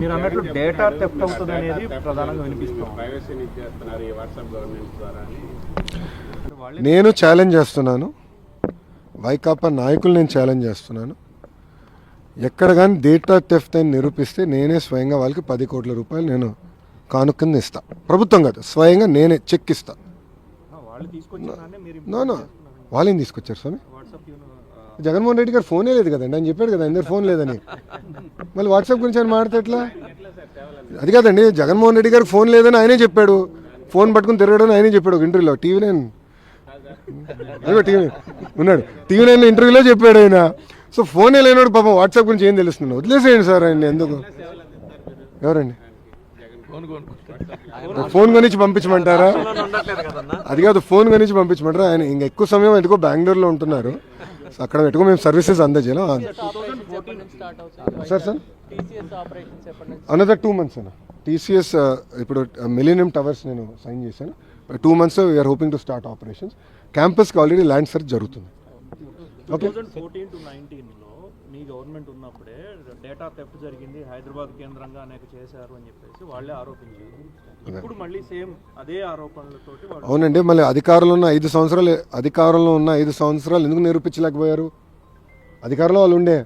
మీరు అన్నట్టు data theft అవుతుంది అనేది ప్రధానంగా వినిపిస్తాం ప్రైవసీని ఇచ్చేస్తున్నారు ఈ వాట్సాప్ గవర్నెన్స్ ద్వారా అని. నేను ఛాలెంజ్ చేస్తున్నాను. వైకాపా నాయకులు నేను ఛాలెంజ్ చేస్తున్నాను. ఎక్కడ కానీ డేటా టెఫ్ట్ అని నిరూపిస్తే నేనే స్వయంగా వాళ్ళకి పది కోట్ల రూపాయలు నేను కానుకని ఇస్తా. ప్రభుత్వం కాదు స్వయంగా నేనే చెక్ ఇస్తా. వాళ్ళు తీసుకొచ్చిన మీరు నో నో వాళ్ళేం తీసుకొచ్చారు స్వామి? వాట్సాప్ జగన్మోహన్ రెడ్డి గారు ఫోనే లేదు కదండి. ఆయన చెప్పాడు కదా అందరు ఫోన్ లేదని. మళ్ళీ వాట్సాప్ గురించి ఆయన మాడితే ఎట్లా? అది కాదండి జగన్మోహన్ రెడ్డి గారు ఫోన్ లేదని ఆయనే చెప్పాడు. ఫోన్ పట్టుకుని తిరగడం ఆయనే చెప్పాడు ఒక ఇంటర్వ్యూలో. TV nine. అదిగో టీవీ ఉన్నాడు. టీవీ నైన్ ఇంటర్వ్యూలో చెప్పాడు ఆయన. సో ఫోనే లేనాడు పాపం వాట్సాప్ గురించి ఏం తెలుస్తుంది? వదిలేసేయండి సార్ ఆయన ఎందుకు? ఎవరండి? ఫోన్ కొనిచ్చి పంపించమంటారా? అది కాదు ఫోన్ కొనిచ్చి పంపించమంటారా? ఆయన ఇంకా ఎక్కువ సమయం ఎందుకో బెంగళూరులో ఉంటున్నారు. అక్కడ పెట్టుకో మేము సర్వీసెస్ అందజేయాలి. Sir sir? Another two months అన్న. టీసీఎస్ ఇప్పుడు మిలీనియం టవర్స్ నేను సైన్ చేశాను. Two months we are hoping to start operations క్యాంపస్కి already land search జరుగుతుంది. ఓకే మీ గవర్నమెంట్ ఉన్నప్పుడే డేటా థెఫ్ట్ జరిగింది హైదరాబాద్ కేంద్రంగా అనేక చేశారు అని చెప్పేసి వాళ్ళే ఆరోపించారు. ఇప్పుడు మళ్ళీ సేమ్ అదే ఆరోపణలతోటి వాళ్ళు అవునండి మళ్ళీ అధికారంలో ఉన్న ఐదు సంవత్సరాలు అధికారంలో ఉన్న ఐదు సంవత్సరాలు ఎందుకు నిరూపించలేకపోయారు? అధికారంలో వాళ్ళు ఉండే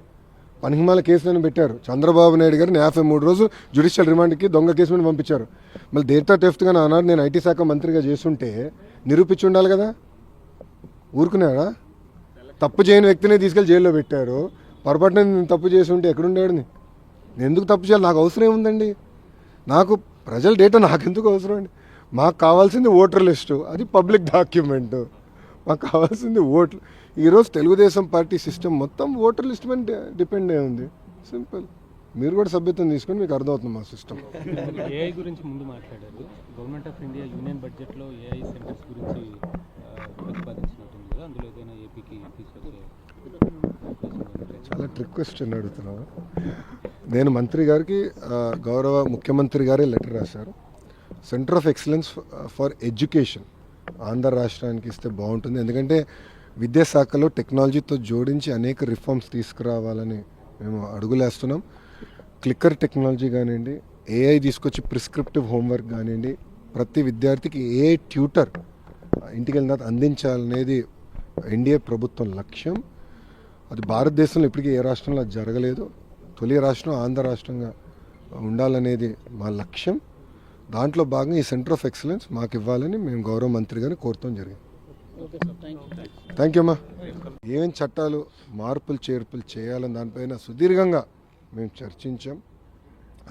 పనిహిమాల కేసులను పెట్టారు. చంద్రబాబు నాయుడు గారిని యాభై మూడు రోజులు జ్యుడిషియల్ రిమాండ్కి దొంగ కేసు మీద పంపించారు. మళ్ళీ డేటా టెఫ్ట్గా ఆనాడు నేను ఐటీ శాఖ మంత్రిగా చేస్తుంటే నిరూపించి ఉండాలి కదా? ఊరుకున్నాడా? తప్పు చేయని వ్యక్తిని తీసుకెళ్ళి జైల్లో పెట్టారు. పొరపాటున నేను తప్పు చేసి ఉంటే ఎక్కడుండేవాడిని? నేను ఎందుకు తప్పు చేయాలి? నాకు అవసరం ఏముందండి? నాకు ప్రజల డేటా నాకెందుకు అవసరం అండి? మాకు కావాల్సింది ఓటర్ లిస్టు అది పబ్లిక్ డాక్యుమెంట్. మాకు కావాల్సింది ఓట్లు. ఈరోజు తెలుగుదేశం పార్టీ సిస్టమ్ మొత్తం ఓటర్ లిస్ట్ మీద డిపెండ్ అయి ఉంది. సింపుల్. మీరు కూడా సభ్యత్వం తీసుకొని మీకు అర్థమవుతుంది మా సిస్టమ్. ఏఐ గురించి ముందు మాట్లాడారు. గవర్నమెంట్ ఆఫ్ ఇండియా యూనియన్ బడ్జెట్లో ఏఐ సెంటర్స్ గురించి ఆ, ప్రతిపాదించినట్టుంది కదా అందులో ఏదైనా ఏపీకి తీసుకొచ్చే అవకాశం ఉందా? చాలా ట్రిక్ క్వశ్చన్ అడుగుతున్నావు? నేను మంత్రి గారికి గౌరవ ముఖ్యమంత్రి గారే లెటర్ రాశారు. Centre of excellence for education Andhra రాష్ట్రానికి ఇస్తే బాగుంటుంది. ఎందుకంటే విద్యాశాఖలో టెక్నాలజీతో జోడించి అనేక రిఫార్మ్స్ తీసుకురావాలని మేము అడుగులేస్తున్నాం. క్లిక్కర్ టెక్నాలజీ కానివ్వండి ఏఐ తీసుకొచ్చి ప్రిస్క్రిప్టివ్ హోంవర్క్ కానివ్వండి ప్రతి విద్యార్థికి ఏఐ ట్యూటర్ ఇంటికి వెళ్ళిన తర్వాత అందించాలనేది ఎన్డీఏ ప్రభుత్వం లక్ష్యం. అది భారతదేశంలో ఇప్పటికీ ఏ రాష్ట్రంలో జరగలేదు. తొలి రాష్ట్రం ఆంధ్ర రాష్ట్రంగా ఉండాలనేది మా లక్ష్యం. దాంట్లో భాగంగా ఈ సెంటర్ ఆఫ్ ఎక్సలెన్స్ మాకు ఇవ్వాలని మేము గౌరవ మంత్రి గారిని కోరుతాం జరిగింది. థ్యాంక్ యూ అమ్మా. ఏమేం చట్టాలు మార్పులు చేర్పులు చేయాలని దానిపైన సుదీర్ఘంగా మేము చర్చించాం.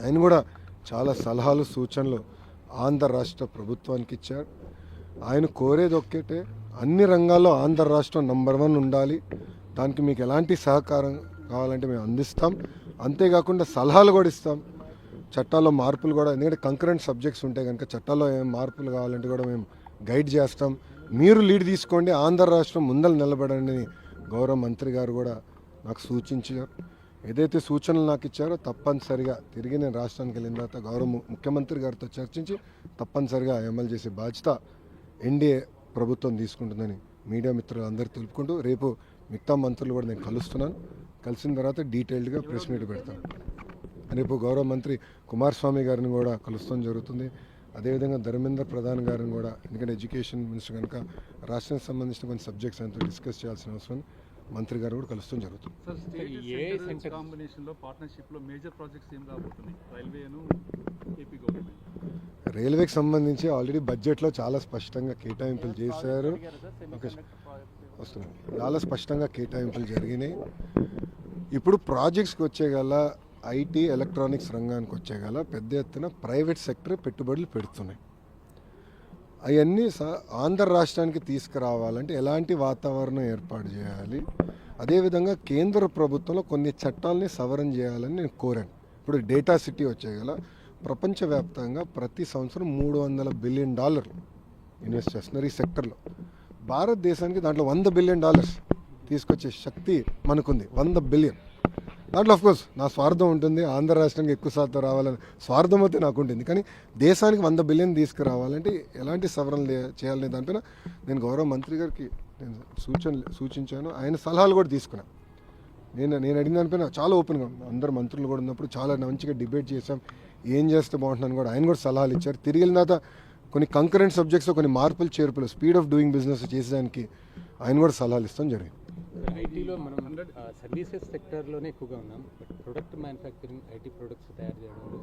ఆయన కూడా చాలా సలహాలు సూచనలు ఆంధ్ర రాష్ట్ర ప్రభుత్వానికి ఇచ్చారు. ఆయన కోరేది ఒక్కటే అన్ని రంగాల్లో ఆంధ్ర రాష్ట్రం నంబర్ వన్ ఉండాలి. దానికి మీకు ఎలాంటి సహకారం కావాలంటే మేము అందిస్తాం. అంతేకాకుండా సలహాలు కూడా ఇస్తాం. చట్టాల్లో మార్పులు కూడా ఎందుకంటే కంకరెంట్ సబ్జెక్ట్స్ ఉంటాయి కనుక చట్టాల్లో ఏం మార్పులు కావాలంటే కూడా మేము గైడ్ చేస్తాం. మీరు లీడ్ తీసుకోండి ఆంధ్ర రాష్ట్రం ముందర నిలబడండి గౌరవ మంత్రి గారు కూడా నాకు సూచించారు. ఏదైతే సూచనలు నాకు ఇచ్చారో తప్పనిసరిగా తిరిగి నేను రాష్ట్రానికి వెళ్ళిన తర్వాత గౌరవ ముఖ్యమంత్రి గారితో చర్చించి తప్పనిసరిగా అమలు చేసే బాధ్యత ఎన్డీఏ ప్రభుత్వం తీసుకుంటుందని మీడియా మిత్రులు అందరూ తెలుపుకుంటూ రేపు మిగతా మంత్రులు కూడా నేను కలుస్తున్నాను. కలిసిన తర్వాత డీటెయిల్డ్గా ప్రెస్ మీట్ పెడతాను. రేపు గౌరవ మంత్రి కుమారస్వామి గారిని కూడా కలుస్తాం జరుగుతుంది. అదేవిధంగా ధర్మేంద్ర ప్రధాన్ గారిని కూడా ఎందుకంటే ఎడ్యుకేషన్ మినిస్టర్ కనుక రాష్ట్రానికి సంబంధించిన కొన్ని సబ్జెక్ట్స్ అంతా డిస్కస్ చేయాల్సిన అవసరం. మంత్రి గారు కూడా కలుస్తాం జరుగుతుంది. సార్ స్టేట్ ఏ సెంట్రల్ సెంటర్- కాంబినేషన్లో పార్ట్నర్షిప్లో మేజర్ ప్రాజెక్ట్స్ ఏం రాబోతున్నాయి రైల్వేను ఏపీ గవర్నమెంట్. రైల్వేకి సంబంధించి ఆల్రెడీ బడ్జెట్లో చాలా స్పష్టంగా కేటాయింపులు చేశారు. వస్తున్నాయి చాలా స్పష్టంగా కేటాయింపులు జరిగినాయి. ఇప్పుడు ప్రాజెక్ట్స్కి వచ్చే గల ఐటీ ఎలక్ట్రానిక్స్ రంగానికి వచ్చే గల పెద్ద ఎత్తున ప్రైవేట్ సెక్టర్ పెట్టుబడులు పెడుతున్నాయి. అవన్నీ స- ఆంధ్ర రాష్ట్రానికి తీసుకురావాలంటే ఎలాంటి వాతావరణం ఏర్పాటు చేయాలి? అదేవిధంగా కేంద్ర ప్రభుత్వంలో కొన్ని చట్టాలని సవరణ చేయాలని నేను కోరాను. ఇప్పుడు డేటా సిటీ వచ్చే గల ప్రపంచవ్యాప్తంగా ప్రతి సంవత్సరం మూడు వందల బిలియన్ డాలర్లు ఇన్వెస్ట్ చేస్తున్నారు ఈ సెక్టర్లో. భారతదేశానికి దాంట్లో వంద బిలియన్ డాలర్స్ తీసుకొచ్చే శక్తి మనకుంది. వంద బిలియన్. దాంట్లో కోర్స్ నా స్వార్థం ఉంటుంది ఆంధ్ర రాష్ట్రానికి ఎక్కువ శాతం రావాలని స్వార్థం అయితే నాకు ఉంటుంది కానీ దేశానికి వంద బిలియన్ తీసుకురావాలంటే ఎలాంటి సవరణ చేయాలనే దానిపైన నేను గౌరవ మంత్రి గారికి నేను సూచనలు సూచించాను. ఆయన సలహాలు కూడా తీసుకున్నాను నేను నేను అడిగిన దానిపైన చాలా ఓపెన్గా అందరు మంత్రులు కూడా ఉన్నప్పుడు చాలా మంచిగా డిబేట్ చేశాం. ఏం చేస్తే బాగుంటుందని కూడా ఆయన కూడా సలహాలు ఇచ్చారు. తిరిగి వెళ్ళిన తర్వాత కొన్ని కంకరెంట్ సబ్జెక్ట్స్లో కొన్ని మార్పులు చేర్పులు స్పీడ్ ఆఫ్ డూయింగ్ బిజినెస్ చేసేదానికి ఆయన కూడా సలహాలు ఇస్తాం జరిగింది. ఐటీలో మనం సర్వీసెస్ సెక్టర్లోనే ఎక్కువగా ఉన్నాం. But product manufacturing IT products తయారు చేయడంలో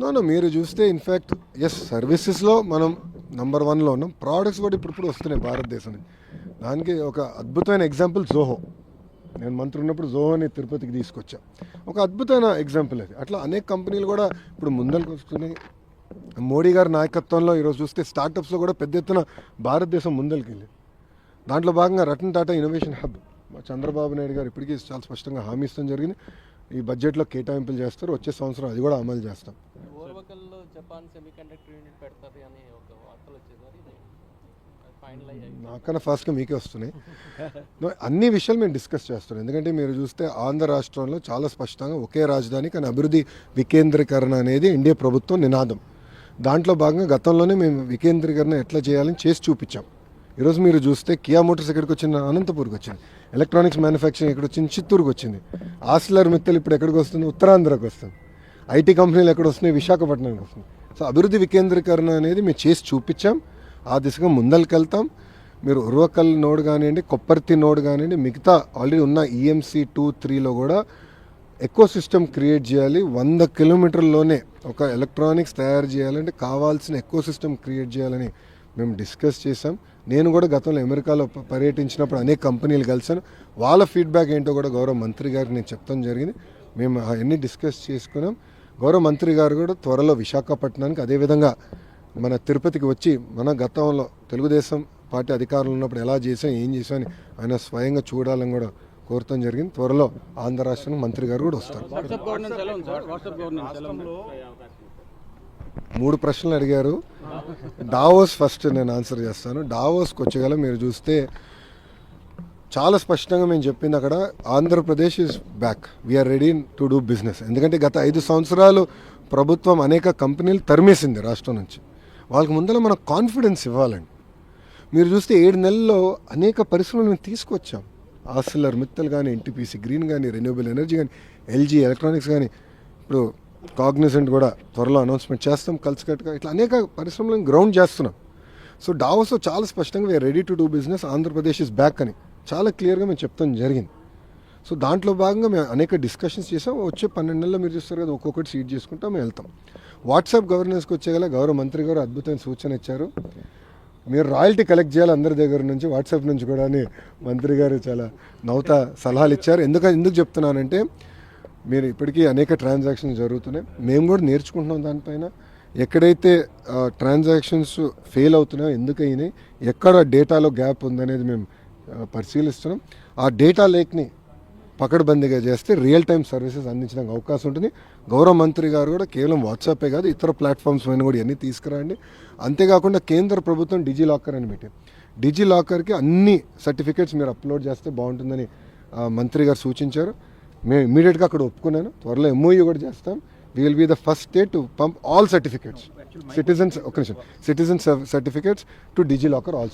నో నో మీరు చూస్తే ఇన్ఫ్యాక్ట్ ఎస్ సర్వీసెస్లో మనం నంబర్ వన్లో ఉన్నాం. ప్రోడక్ట్స్ కూడా ఇప్పుడు ఇప్పుడు వస్తున్నాయి భారతదేశం దానికి ఒక అద్భుతమైన ఎగ్జాంపుల్ జోహో నేను మంత్రి ఉన్నప్పుడు జోహోని తిరుపతికి తీసుకొచ్చా. ఒక అద్భుతమైన ఎగ్జాంపుల్ అది. అట్లా అనేక కంపెనీలు కూడా ఇప్పుడు ముందరికి వస్తున్నాయి. మోడీ గారి నాయకత్వంలో ఈరోజు చూస్తే స్టార్టప్స్లో కూడా పెద్ద ఎత్తున భారతదేశం ముందరికి వెళ్ళింది దాంట్లో భాగంగా రతన్ టాటా ఇన్నోవేషన్ హబ్. మా చంద్రబాబు నాయుడు గారు ఇప్పటికీ చాలా స్పష్టంగా హామీ ఇస్తాం జరిగింది. ఈ బడ్జెట్లో కేటాయింపులు చేస్తారు. వచ్చే సంవత్సరం అది కూడా అమలు చేస్తాం. నాకన్నా ఫాస్ట్గా మీకే వస్తున్నాయి. అన్ని విషయాలు మేము డిస్కస్ చేస్తున్నాం. ఎందుకంటే మీరు చూస్తే ఆంధ్ర రాష్ట్రంలో చాలా స్పష్టంగా ఒకే రాజధాని కానీ అభివృద్ధి వికేంద్రీకరణ అనేది ఎన్డీఏ ప్రభుత్వం నినాదం. దాంట్లో భాగంగా గతంలోనే మేము వికేంద్రీకరణ ఎట్లా చేయాలని చేసి చూపించాం. ఈరోజు మీరు చూస్తే కియా మోటార్స్ ఎక్కడికి వచ్చింది అనంతపూర్కి వచ్చింది. ఎలక్ట్రానిక్స్ మ్యానుఫ్యాక్చరింగ్ ఎక్కడ వచ్చింది చిత్తూరుకి వచ్చింది. ఆస్లర్ మిత్తలు ఇప్పుడు ఎక్కడికి వస్తుంది? ఉత్తరాంధ్రకు వస్తుంది. ఐటీ కంపెనీలు ఎక్కడ వస్తున్నాయి? విశాఖపట్నానికి వస్తుంది సో అభివృద్ధి వికేంద్రీకరణ అనేది మేము చేసి చూపించాం. ఆ దిశగా ముందరికెళ్తాం మీరు ఉర్వకల్ నోడ్ కానివ్వండి కొప్పర్తి నోడ్ కానివ్వండి మిగతా ఆల్రెడీ ఉన్న ఈఎంసీ టూ త్రీలో కూడా ఎకో సిస్టమ్ క్రియేట్ చేయాలి. వంద కిలోమీటర్లోనే ఒక ఎలక్ట్రానిక్స్ తయారు చేయాలంటే కావాల్సిన ఎకో సిస్టమ్ క్రియేట్ చేయాలని మేము డిస్కస్ చేసాం నేను కూడా గతంలో అమెరికాలో పర్యటించినప్పుడు అనేక కంపెనీలు కలిసాను వాళ్ళ ఫీడ్బ్యాక్ ఏంటో కూడా గౌరవ మంత్రి గారికి నేను చెప్తాం జరిగింది. మేము అవన్నీ డిస్కస్ చేసుకున్నాం. గౌరవ మంత్రి గారు కూడా త్వరలో విశాఖపట్నానికి అదేవిధంగా మన తిరుపతికి వచ్చి మన గతంలో తెలుగుదేశం పార్టీ అధికారంలో ఉన్నప్పుడు ఎలా చేసాం ఏం చేసాం అని ఆయన స్వయంగా చూడాలని కూడా కోరటం జరిగింది. త్వరలో ఆంధ్ర రాష్ట్రం మంత్రి గారు కూడా వస్తారు. మూడు ప్రశ్నలు అడిగారు. డావోస్ ఫస్ట్ నేను ఆన్సర్ చేస్తాను. డావోస్కి వచ్చేగల మీరు చూస్తే చాలా స్పష్టంగా మేము చెప్పింది అక్కడ Andhra Pradesh is back we are ready to do business ఎందుకంటే గత ఐదు సంవత్సరాలు ప్రభుత్వం అనేక కంపెనీలు తరిమేసింది రాష్ట్రం నుంచి. వాళ్ళకి ముందర మనం కాన్ఫిడెన్స్ ఇవ్వాలండి. మీరు చూస్తే ఏడు నెలల్లో అనేక పరిశ్రమలు మేము తీసుకొచ్చాం. ఆసిల్లర్ మిత్తల్ కానీ ఎన్టీపీసీ గ్రీన్ కానీ రెన్యూబుల్ ఎనర్జీ కానీ ఎల్జీ ఎలక్ట్రానిక్స్ కానీ ఇప్పుడు కాగ్నిజెంట్ కూడా త్వరలో అనౌన్స్మెంట్ చేస్తాం కలిసికట్టుగా. ఇట్లా అనేక పరిశ్రమలను గ్రౌండ్ చేస్తున్నాం. సో డావోస్లో చాలా స్పష్టంగా we are ready to do business Andhra Pradesh is back అని చాలా క్లియర్గా మేము చెప్తాం జరిగింది. సో దాంట్లో భాగంగా మేము అనేక డిస్కషన్స్ చేసాం. వచ్చే పన్నెండు నెలల్లో మీరు చూస్తారు కదా ఒక్కొక్కటి సీట్ చేసుకుంటాం మేము వెళ్తాం. వాట్సాప్ గవర్నెన్స్కి వచ్చేగల గౌరవ మంత్రి గారు అద్భుతమైన సూచన ఇచ్చారు. మీరు రాయల్టీ కలెక్ట్ చేయాలి అందరి దగ్గర నుంచి వాట్సాప్ నుంచి కూడా అని మంత్రి గారు చాలా నవ్వుతా సలహాలు ఇచ్చారు. ఎందుకు ఎందుకు చెప్తున్నానంటే మీరు ఇప్పటికీ అనేక ట్రాన్సాక్షన్స్ జరుగుతున్నాయి. మేము కూడా నేర్చుకుంటున్నాం దానిపైన. ఎక్కడైతే ట్రాన్సాక్షన్స్ ఫెయిల్ అవుతున్నాయో ఎందుకయినాయి ఎక్కడ డేటాలో గ్యాప్ ఉందనేది మేము పరిశీలిస్తున్నాం. ఆ డేటా లేక్ని పకడ్బందీగా చేస్తే రియల్ టైం సర్వీసెస్ అందించడానికి అవకాశం ఉంటుంది. గౌరవ మంత్రి గారు కూడా కేవలం వాట్సాపే కాదు ఇతర ప్లాట్ఫామ్స్ పైన కూడా ఇవన్నీ తీసుకురండి. అంతేకాకుండా కేంద్ర ప్రభుత్వం డిజీ లాకర్ అని పెట్టి డిజీ లాకర్కి అన్ని సర్టిఫికేట్స్ మీరు అప్లోడ్ చేస్తే బాగుంటుందని మంత్రి గారు సూచించారు. మేము ఇమీడియట్గా అక్కడ ఒప్పుకున్నాను. త్వరలో ఎంఓయూ కూడా చేస్తాం. We will be the first state to pump all certificates citizens ఒక నిమిషం. Citizen certificates to DigiLocker also